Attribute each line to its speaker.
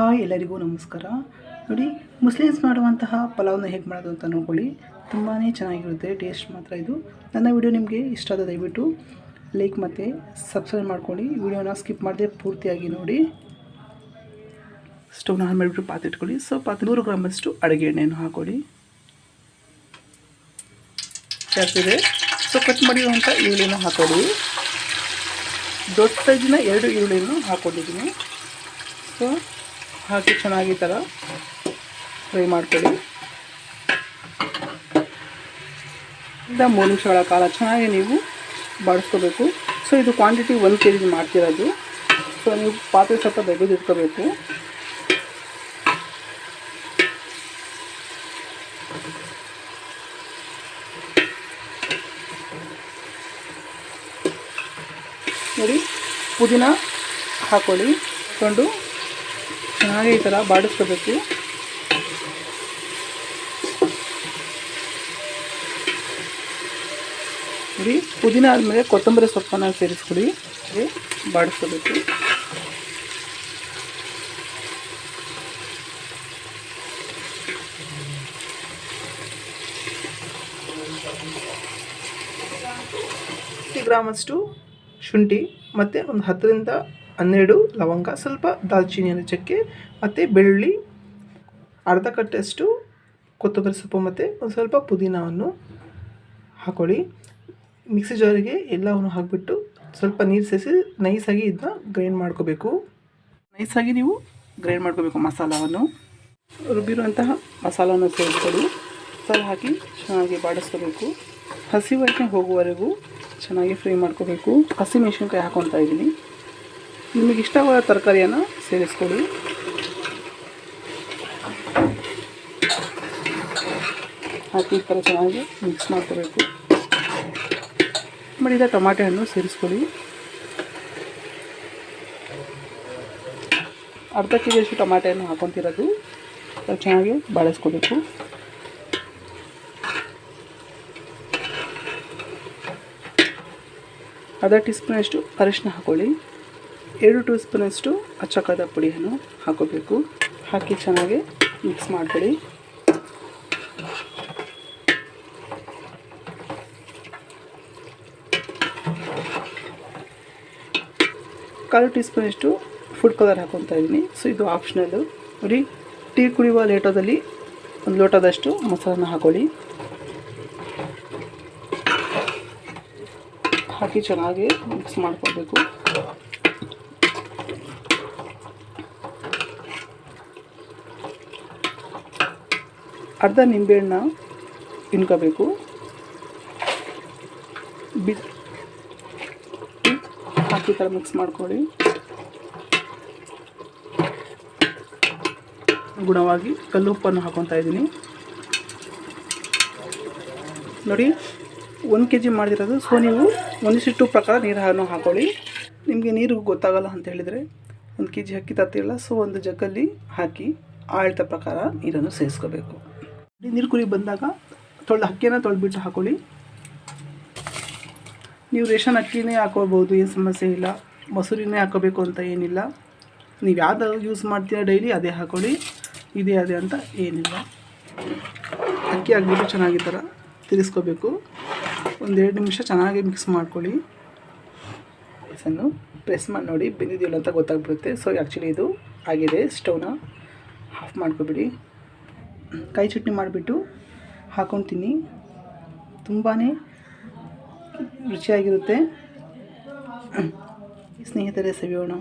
Speaker 1: Hi ಎಲ್ಲರಿಗೂ ನಮಸ್ಕಾರ. ನೋಡಿ, ಮುಸ್ಲಿಮ್ಸ್ ಮಾಡುವಂತಹ ಪಲಾವ್ನ ಹೇಗೆ ಮಾಡೋದು ಅಂತ ನೋಡ್ಕೊಳ್ಳಿ. ತುಂಬಾ ಚೆನ್ನಾಗಿರುತ್ತೆ, ಟೇಸ್ಟ್ ಮಾತ್ರ ಇದು. ನನ್ನ ವಿಡಿಯೋ ನಿಮಗೆ ಇಷ್ಟ ಆದ ದಯವಿಟ್ಟು ಲೈಕ್ ಮತ್ತು ಸಬ್ಸ್ಕ್ರೈಬ್ ಮಾಡ್ಕೊಳ್ಳಿ. ವಿಡಿಯೋನ ಸ್ಕಿಪ್ ಮಾಡದೆ ಪೂರ್ತಿಯಾಗಿ ನೋಡಿ. ಸ್ಟವ್ನ ಆನ್ ಮಾಡಿಬಿಟ್ಟು ಪಾತ್ರೆ ಇಟ್ಕೊಳ್ಳಿ. ಸೊ, ಪಾತ್ರೆ ನೂರು ಗ್ರಾಮಷ್ಟು ಅಡುಗೆ ಎಣ್ಣೆಯನ್ನು ಹಾಕೊಳ್ಳಿ. ಜಾಸ್ತಿದೆ ಸೊ ಕಟ್ ಮಾಡಿರುವಂಥ ಈರುಳ್ಳಿನ ಹಾಕೊಳ್ಳಿ. ದೊಡ್ಡ ಸೈಜಿನ ಎರಡು ಈರುಳ್ಳಿಯನ್ನು ಹಾಕ್ಕೊಂಡಿದ್ದೀನಿ ಸೊ ಹಾಕಿ ಚೆನ್ನಾಗಿ ಥರ ಫ್ರೈ ಮಾಡ್ಕೊಳ್ಳಿ. ಇಂದ ಮೂರು ನಿಮಿಷಗಳ ಕಾಲ ಚೆನ್ನಾಗಿ ನೀವು ಬಾಡಿಸ್ಕೋಬೇಕು. ಸೊ ಇದು ಕ್ವಾಂಟಿಟಿ ಒಂದು ಕೆ ಜಿ ಮಾಡ್ತಿರೋದು. ಸೊ ನೀವು ಪಾತ್ರೆ ಸ್ವಲ್ಪ ತೆಗೆದು ಇಟ್ಕೋಬೇಕು. ನೋಡಿ, ಪುದೀನ ಹಾಕೊಳ್ಳಿ. ಹಾಕ್ಕೊಂಡು ಚೆನ್ನಾಗಿ ಈ ಥರ ಬಾಡಿಸ್ಕೋಬೇಕು. ನೋಡಿ, ಪುದೀನ ಆದಮೇಲೆ ಕೊತ್ತಂಬರಿ ಸೊಪ್ಪನ್ನು ಸೇರಿಸ್ಕೊಳ್ಳಿ. ಬಾಡಿಸ್ಕೋಬೇಕು. ಫಿಫ್ಟಿ ಗ್ರಾಮಷ್ಟು ಶುಂಠಿ, ಮತ್ತು ಒಂದು ಹತ್ತರಿಂದ ಹನ್ನೆರಡು, ಲವಂಗ, ಸ್ವಲ್ಪ ದಾಲ್ಚಿನಿಯನ್ನು ಚಕ್ಕೆ ಮತ್ತು ಬೆಳ್ಳುಳ್ಳಿ, ಅರ್ಧ ಕಟ್ಟಷ್ಟು ಕೊತ್ತಂಬರಿ ಸೊಪ್ಪು ಮತ್ತು ಒಂದು ಸ್ವಲ್ಪ ಪುದೀನವನ್ನು ಹಾಕೊಳ್ಳಿ. ಮಿಕ್ಸಿ ಜಾರಿಗೆ ಎಲ್ಲವನ್ನು ಹಾಕಿಬಿಟ್ಟು ಸ್ವಲ್ಪ ನೀರು ಸೇರಿಸಿ ನೈಸಾಗಿ ಇದನ್ನ ಗ್ರೈಂಡ್ ಮಾಡ್ಕೋಬೇಕು. ನೈಸಾಗಿ ನೀವು ಗ್ರೈಂಡ್ ಮಾಡ್ಕೋಬೇಕು ಮಸಾಲವನ್ನು. ರುಬ್ಬಿರುವಂತಹ ಮಸಾಲವನ್ನು ಸೇರಿಸ್ಕೊಳ್ಳಿ ಮಸಾಲ ಹಾಕಿ ಚೆನ್ನಾಗಿ ಬಾಡಿಸ್ಕೋಬೇಕು. ಹಸಿ ವಾಸನೆ ಹೋಗುವವರೆಗೂ ಚೆನ್ನಾಗಿ ಫ್ರೈ ಮಾಡ್ಕೋಬೇಕು. ಹಸಿ ಮೆಣಸಿನ್ಕಾಯಿ ಹಾಕೊತಾ ಇದ್ದೀನಿ. ನಿಮಗೆ ಇಷ್ಟವಾದ ತರಕಾರಿಯನ್ನು ಸೇರಿಸ್ಕೊಳ್ಳಿ. ಹಾಕಿ ಈ ಥರ ಚೆನ್ನಾಗಿ ಮಿಕ್ಸ್ ಮಾಡ್ಕೋಬೇಕು. ಮಾಡಿದ ಟೊಮಾಟೆ ಹಣ್ಣು ಸೇರಿಸ್ಕೊಳ್ಳಿ. ಅರ್ಧ ಕೆ ಜಿಯಷ್ಟು ಟೊಮಾಟೆಯನ್ನು ಹಾಕೊತಿರೋದು ಚೆನ್ನಾಗಿ ಬಾಳಿಸ್ಕೋಬೇಕು. ಅರ್ಧ ಟೀ ಸ್ಪೂನಷ್ಟು ಅರಿಶಿನ ಹಾಕೊಳ್ಳಿ. ಎರಡು ಟೂ ಸ್ಪೂನಷ್ಟು ಅಚ್ಚಕಾದ ಪುಡಿಯನ್ನು ಹಾಕೋಬೇಕು. ಹಾಕಿ ಚೆನ್ನಾಗಿ ಮಿಕ್ಸ್ ಮಾಡಿಬಿಡಿ ಕಾಲು ಟೀ ಸ್ಪೂನಷ್ಟು ಫುಡ್ ಕಲರ್ ಹಾಕೊತಾ ಇದ್ದೀನಿ. ಸೊ ಇದು ಆಪ್ಷನಲ್ಲು ನೋಡಿ ಟೀ ಕುಡಿಯುವ ಲೋಟದಲ್ಲಿ ಒಂದು ಲೋಟದಷ್ಟು ಮೊಸರನ್ನ ಹಾಕೊಳ್ಳಿ. ಹಾಕಿ ಚೆನ್ನಾಗಿ ಮಿಕ್ಸ್ ಮಾಡ್ಕೊಳ್ಬೇಕು. ಅರ್ಧ ನಿಂಬೆಹಣ್ಣ ಇನ್ಕೋಬೇಕು ಬಿ ಹಾಕಿ ಥರ ಮಿಕ್ಸ್ ಮಾಡ್ಕೊಳ್ಳಿ. ಗುಣವಾಗಿ ಕಲ್ಲುಪ್ಪನ್ನು ಹಾಕೊತಾ ಇದ್ದೀನಿ. ನೋಡಿ, ಒಂದು ಕೆ ಜಿ ಮಾಡಿರೋದು. ಸೊ ನೀವು ಒಂದಿಷ್ಟು ಪ್ರಕಾರ ನೀರನ್ನು ಹಾಕೊಳ್ಳಿ. ನಿಮಗೆ ನೀರು ಗೊತ್ತಾಗಲ್ಲ ಅಂತ ಹೇಳಿದರೆ ಒಂದು ಕೆ ಜಿ ಅಕ್ಕಿ ತತ್ತಿಲ್ಲ ಸೊ ಒಂದು ಜಗ್ಗಲ್ಲಿ ಹಾಕಿ ಆಳ್ತ ಪ್ರಕಾರ ನೀರನ್ನು ಸೇರಿಸ್ಕೋಬೇಕು ನೀರು ಕುರಿ ಬಂದಾಗ ತೊಳೆದು ಅಕ್ಕಿಯನ್ನು ತೊಳೆದ್ಬಿಟ್ಟು ಹಾಕೊಳ್ಳಿ. ನೀವು ರೇಷನ್ ಅಕ್ಕಿನೇ ಹಾಕೋಬೋದು ಏನು ಸಮಸ್ಯೆ ಇಲ್ಲ. ಮೊಸರಿನೇ ಹಾಕೋಬೇಕು ಅಂತ ಏನಿಲ್ಲ. ನೀವು ಯಾವ್ದು ಯೂಸ್ ಮಾಡ್ತೀರಾ ಡೈಲಿ ಅದೇ ಹಾಕೊಳ್ಳಿ. ಇದೇ ಅದೇ ಅಂತ ಏನಿಲ್ಲ. ಅಕ್ಕಿ ಹಾಕ್ಬಿಟ್ಟು ಚೆನ್ನಾಗಿ ಥರ ತಿರ್ಸ್ಕೋಬೇಕು ಒಂದೆರಡು ನಿಮಿಷ ಚೆನ್ನಾಗಿ ಮಿಕ್ಸ್ ಮಾಡ್ಕೊಳ್ಳಿ. ರೈಸನ್ನು ಪ್ರೆಸ್ ಮಾಡಿ ನೋಡಿ ಬೆಂದಿದೆಯಲ್ಲ ಅಂತ ಗೊತ್ತಾಗ್ಬಿಡುತ್ತೆ. ಸೊ ಆ್ಯಕ್ಚುಲಿ ಇದು ಆಗಿದೆ. ಸ್ಟವ್ನ ಆಫ್ ಮಾಡ್ಕೊಬಿಡಿ. ಕೈ ಚಟ್ನಿ ಮಾಡಿಬಿಟ್ಟು ಹಾಕ್ಕೊತೀನಿ ತುಂಬಾ ರುಚಿಯಾಗಿರುತ್ತೆ. ಸ್ನೇಹಿತರೆ ಸವಿಯೋಣ.